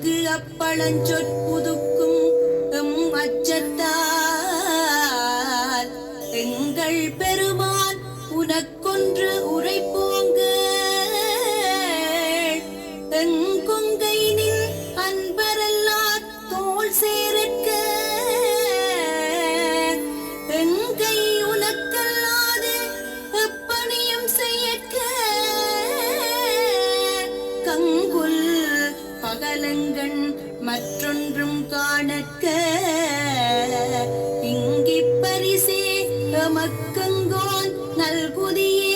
அங்கு பழஞ்சொற்புதுக்கும் எம் அச்சத்தார். எங்கள் பெருமான் உனக்கொன்று உரைப்போங்க. எங்கு பகலங்கண் மற்றொன்றும் காணக்க. இங்கிப் பரிசே எமக்கங்கோன் நல்குதியே.